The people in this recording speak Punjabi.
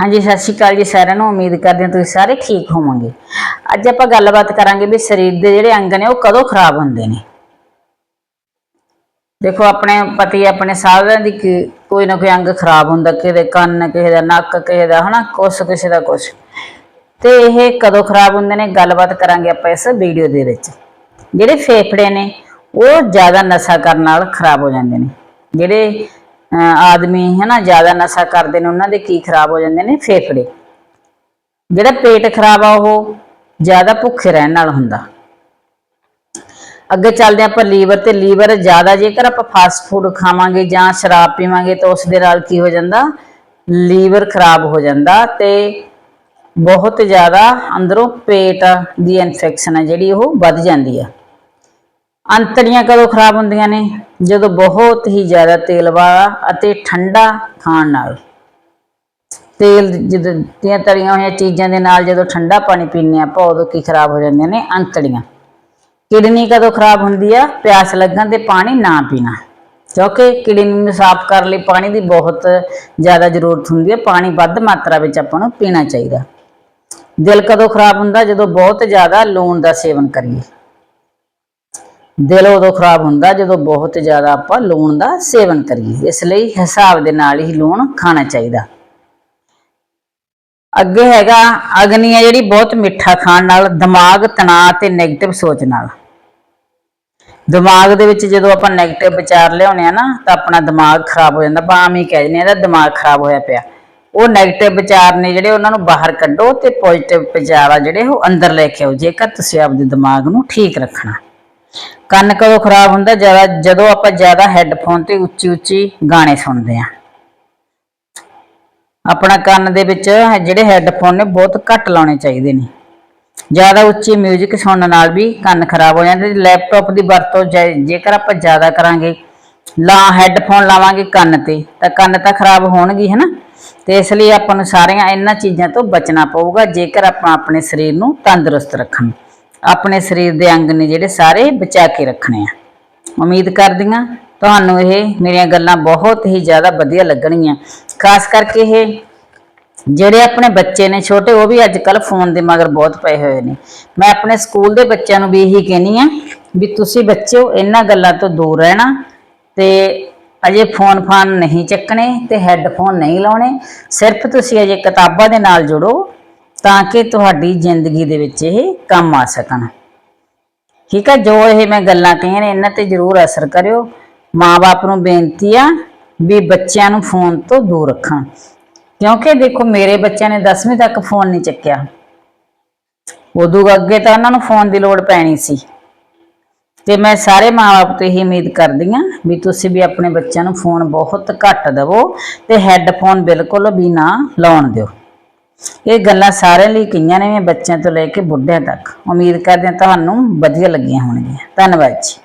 ਹਾਂਜੀ, ਸਤਿ ਸ਼੍ਰੀ ਅਕਾਲ ਜੀ ਸਾਰਿਆਂ ਨੂੰ। ਉਮੀਦ ਕਰਦੇ ਹਾਂ ਤੁਸੀਂ ਸਾਰੇ ਠੀਕ ਹੋਵੋਗੇ। ਅੱਜ ਆਪਾਂ ਗੱਲਬਾਤ ਕਰਾਂਗੇ ਵੀ ਸਰੀਰ ਦੇ ਜਿਹੜੇ ਅੰਗ ਨੇ, ਉਹ ਕਦੋਂ ਖਰਾਬ ਹੁੰਦੇ ਨੇ। ਦੇਖੋ, ਆਪਣੇ ਪਤੀ, ਆਪਣੇ ਸਾਰਿਆਂ ਦੀ ਕੋਈ ਨਾ ਕੋਈ ਅੰਗ ਖਰਾਬ ਹੁੰਦਾ, ਕਿਸੇ ਦੇ ਕੰਨ, ਕਿਸੇ ਦਾ ਨੱਕ, ਕਿਸੇ ਦਾ ਹਨਾ, ਕੁਛ, ਕਿਸੇ ਦਾ ਕੁਛ। ਤੇ ਇਹ ਕਦੋਂ ਖਰਾਬ ਹੁੰਦੇ ਨੇ, ਗੱਲਬਾਤ ਕਰਾਂਗੇ ਆਪਾਂ ਇਸ ਵੀਡੀਓ ਦੇ ਵਿੱਚ। ਜਿਹੜੇ ਫੇਫੜੇ ਨੇ, ਉਹ ਜ਼ਿਆਦਾ ਨਸ਼ਾ ਕਰਨ ਨਾਲ ਖਰਾਬ ਹੋ ਜਾਂਦੇ ਨੇ। ਜਿਹੜੇ ਅਹ, ਆਦਮੀ ਨਾ ਜ਼ਿਆਦਾ ਨਸ਼ਾ ਕਰਦੇ ਨੇ ਉਹਨਾਂ ਦੇ ਕੀ ਖਰਾਬ ਹੋ ਜਾਂਦੇ ਨੇ? ਫੇਫੜੇ। ਜਿਹੜਾ ਪੇਟ ਖਰਾਬ ਆ ਉਹ ਜ਼ਿਆਦਾ ਭੁੱਖੇ ਰਹਿਣ ਨਾਲ ਹੁੰਦਾ। ਅੱਗੇ ਚੱਲਦੇ ਆਪਾਂ ਲੀਵਰ ਤੇ ਲੀਵਰ ਜ਼ਿਆਦਾ ਜੇਕਰ ਆਪਾਂ ਫਾਸਟ ਫੂਡ ਖਾਵਾਂਗੇ ਜਾਂ ਸ਼ਰਾਬ ਪੀਵਾਂਗੇ ਤਾਂ ਉਸ ਦੇ ਨਾਲ ਕੀ ਹੋ ਜਾਂਦਾ? ਲੀਵਰ ਖਰਾਬ ਹੋ ਜਾਂਦਾ ਤੇ ਬਹੁਤ ਜ਼ਿਆਦਾ ਅੰਦਰੋਂ ਪੇਟ ਦੀ ਇਨਫੈਕਸ਼ਨ ਹੈ ਜਿਹੜੀ ਉਹ ਵੱਧ ਜਾਂਦੀ ਆ। ਅੰਤੜੀਆਂ ਕਦੋਂ ਖਰਾਬ ਹੁੰਦੀਆਂ ਨੇ? ਜਦੋਂ ਬਹੁਤ ਹੀ ਜ਼ਿਆਦਾ ਤੇਲ ਵਾਲਾ ਅਤੇ ਠੰਡਾ ਖਾਣ ਨਾਲ। ਤੇਲ ਜਦੋਂ ਦੀਆਂ ਤਲੀਆਂ ਹੋਈਆਂ ਚੀਜ਼ਾਂ ਦੇ ਨਾਲ ਜਦੋਂ ਠੰਡਾ ਪਾਣੀ ਪੀਂਦੇ ਹਾਂ, ਆਪਾਂ ਉਦੋਂ ਕੀ ਖਰਾਬ ਹੋ ਜਾਂਦੀਆਂ ਨੇ? ਅੰਤੜੀਆਂ। ਕਿਡਨੀ ਕਦੋਂ ਖਰਾਬ ਹੁੰਦੀ ਆ? ਪਿਆਸ ਲੱਗਣ ਤੇ ਪਾਣੀ ਨਾ ਪੀਣਾ। ਕਿਉਂਕਿ ਕਿਡਨੀ ਨੂੰ ਸਾਫ਼ ਕਰਨ ਲਈ ਪਾਣੀ ਦੀ ਬਹੁਤ ਜ਼ਿਆਦਾ ਜ਼ਰੂਰਤ ਹੁੰਦੀ ਹੈ ਪਾਣੀ ਵੱਧ ਮਾਤਰਾ ਵਿੱਚ ਆਪਾਂ ਨੂੰ ਪੀਣਾ ਚਾਹੀਦਾ। ਦਿਲ ਕਦੋਂ ਖਰਾਬ ਹੁੰਦਾ? ਜਦੋਂ ਬਹੁਤ ਜ਼ਿਆਦਾ ਲੂਣ ਦਾ ਸੇਵਨ ਕਰੀਏ। ਦਿਲ ਉਦੋਂ ਖਰਾਬ ਹੁੰਦਾ ਜਦੋਂ ਬਹੁਤ ਜ਼ਿਆਦਾ ਆਪਾਂ ਲੂਣ ਦਾ ਸੇਵਨ ਕਰੀਏ। ਇਸ ਲਈ ਹਿਸਾਬ ਦੇ ਨਾਲ ਹੀ ਲੂਣ ਖਾਣਾ ਚਾਹੀਦਾ। ਅੱਗੇ ਹੈਗਾ ਅਗਨੀ ਹੈ ਜਿਹੜੀ ਬਹੁਤ ਮਿੱਠਾ ਖਾਣ ਨਾਲ, ਦਿਮਾਗ ਤਣਾਅ ਤੇ ਨੈਗੇਟਿਵ ਸੋਚ ਨਾਲ। ਦਿਮਾਗ ਦੇ ਵਿੱਚ ਜਦੋਂ ਆਪਾਂ ਨੈਗੇਟਿਵ ਵਿਚਾਰ ਲਿਆਉਨੇ ਆ ਨਾ, ਤਾਂ ਆਪਣਾ ਦਿਮਾਗ ਖਰਾਬ ਹੋ ਜਾਂਦਾ। ਆਪਾਂ ਆਮ ਕਹਿ ਜਨੇ ਇਹਦਾ ਦਿਮਾਗ ਖਰਾਬ ਹੋਇਆ ਪਿਆ। ਉਹ ਨੈਗੇਟਿਵ ਵਿਚਾਰ ਨੇ ਜਿਹੜੇ ਉਹਨਾਂ ਨੂੰ ਬਾਹਰ ਕੱਢੋ ਤੇ ਪੋਜ਼ਿਟਿਵ ਵਿਚਾਰ ਆ ਜਿਹੜੇ ਉਹ ਅੰਦਰ ਲੈ ਕੇ ਆਓ, ਜੇਕਰ ਤੁਸੀਂ ਆਪਦੇ ਦਿਮਾਗ ਨੂੰ ਠੀਕ ਰੱਖਣਾ। ਕੰਨ ਕਦੋਂ ਖਰਾਬ ਹੁੰਦਾ? ਜ਼ਿਆਦਾ ਜਦੋਂ ਆਪਾਂ ਜ਼ਿਆਦਾ ਹੈੱਡਫੋਨ ਤੇ ਉੱਚੀ ਉੱਚੀ ਗਾਣੇ ਸੁਣਦੇ ਆ ਆਪਣਾ ਕੰਨ ਦੇ ਵਿੱਚ ਜਿਹੜੇ ਹੈੱਡਫੋਨ ਨੇ ਬਹੁਤ ਘੱਟ ਲਾਉਣੇ ਚਾਹੀਦੇ ਨੇ। ਜ਼ਿਆਦਾ ਉੱਚੀ 뮤직 ਸੁਣਨ ਨਾਲ ਵੀ ਕੰਨ ਖਰਾਬ ਹੋ ਜਾਂਦੇ ਲੈਪਟਾਪ ਦੀ ਵਰਤੋਂ ਜੇ- ਜੇਕਰ ਆਪਾਂ ਜ਼ਿਆਦਾ ਕਰਾਂਗੇ, ਲਾ ਹੈੱਡਫੋਨ ਲਾਵਾਂਗੇ ਕੰਨ ਤੇ, ਤਾਂ ਕੰਨ ਤਾਂ ਖਰਾਬ ਹੋਣਗੇ, ਹਨਾ? ਤੇ ਇਸ ਲਈ ਆਪਾਂ ਨੂੰ ਸਾਰੀਆਂ ਇਹਨਾਂ ਚੀਜ਼ਾਂ ਤੋਂ ਬਚਣਾ ਪਊਗਾ, ਜੇਕਰ ਆਪਾਂ ਆਪਣੇ ਸਰੀਰ ਨੂੰ ਤੰਦਰੁਸਤ ਰੱਖਣਾ। ਆਪਣੇ ਸਰੀਰ ਦੇ ਅੰਗ ਨੇ ਜਿਹੜੇ ਸਾਰੇ ਬਚਾ ਕੇ ਰੱਖਣੇ ਆ। ਉਮੀਦ ਕਰਦੀ ਹਾਂ ਤੁਹਾਨੂੰ ਇਹ ਮੇਰੀਆਂ ਗੱਲਾਂ ਬਹੁਤ ਹੀ ਜ਼ਿਆਦਾ ਵਧੀਆ ਲੱਗਣਗੀਆਂ। ਖਾਸ ਕਰਕੇ ਇਹ ਜਿਹੜੇ ਆਪਣੇ ਬੱਚੇ ਨੇ, ਛੋਟੇ, ਉਹ ਵੀ ਅੱਜ ਕੱਲ ਫੋਨ ਦੇ ਮਗਰ ਬਹੁਤ ਪਏ ਹੋਏ ਨੇ। ਮੈਂ ਆਪਣੇ ਸਕੂਲ ਦੇ ਬੱਚਿਆਂ ਨੂੰ ਵੀ ਇਹੀ ਕਹਿਨੀ ਆ ਵੀ ਤੁਸੀਂ ਬੱਚਿਓ, ਇਹਨਾਂ ਗੱਲਾਂ ਤੋਂ ਦੂਰ ਰਹਿਣਾ ਤੇ ਅਜੇ ਫੋਨ ਫਾਨ ਨਹੀਂ ਚੱਕਣੇ ਤੇ ਹੈੱਡਫੋਨ ਨਹੀਂ ਲਾਉਣੇ। ਸਿਰਫ ਤੁਸੀਂ ਅਜੇ ਕਿਤਾਬਾਂ ਦੇ ਨਾਲ ਜੁੜੋ ਤਾਂ ਕਿ ਤੁਹਾਡੀ ਜ਼ਿੰਦਗੀ ਦੇ ਵਿੱਚ ਇਹ ਕੰਮ ਆ ਸਕਣ। ਠੀਕ ਹੈ ਜੋ ਇਹ ਮੈਂ ਗੱਲਾਂ ਕਹੀਆਂ ਨੇ, ਇਹਨਾਂ ਤੇ ਜ਼ਰੂਰ ਅਸਰ ਕਰਿਓ। ਮਾਪੇ ਨੂੰ ਬੇਨਤੀ ਆ ਵੀ ਬੱਚਿਆਂ ਨੂੰ ਫੋਨ ਤੋਂ ਦੂਰ ਰੱਖਣ। ਕਿਉਂਕਿ ਦੇਖੋ, ਮੇਰੇ ਬੱਚਿਆਂ ਨੇ 10ਵੀਂ ਤੱਕ ਫੋਨ ਨਹੀਂ ਚੱਕਿਆ। ਉਦੋਂ ਅੱਗੇ ਤਾਂ ਉਹਨਾਂ ਨੂੰ ਫੋਨ ਦੀ ਲੋੜ ਪੈਣੀ ਸੀ। ਤੇ ਮੈਂ ਸਾਰੇ ਮਾਪੇ ਤੋਂ ਇਹ ਉਮੀਦ ਕਰਦੀ ਹਾਂ ਵੀ ਤੁਸੀਂ ਵੀ ਆਪਣੇ ਬੱਚਿਆਂ ਨੂੰ ਫੋਨ ਬਹੁਤ ਘੱਟ ਦਿਵੋ ਤੇ ਹੈੱਡਫੋਨ ਬਿਲਕੁਲ ਵੀ ਨਾ ਲਾਉਣ ਦਿਓ। ਇਹ ਗੱਲਾਂ ਸਾਰਿਆਂ ਲਈ ਕਹੀਆਂ ਨੇ ਬੱਚਿਆਂ ਤੋਂ ਲੈ ਕੇ ਬੁੱਢਿਆਂ ਤੱਕ। ਉਮੀਦ ਕਰਦੇ ਹਾਂ ਤੁਹਾਨੂੰ ਵਧੀਆ ਲੱਗੀਆਂ ਹੋਣਗੀਆਂ। ਧੰਨਵਾਦ ਜੀ।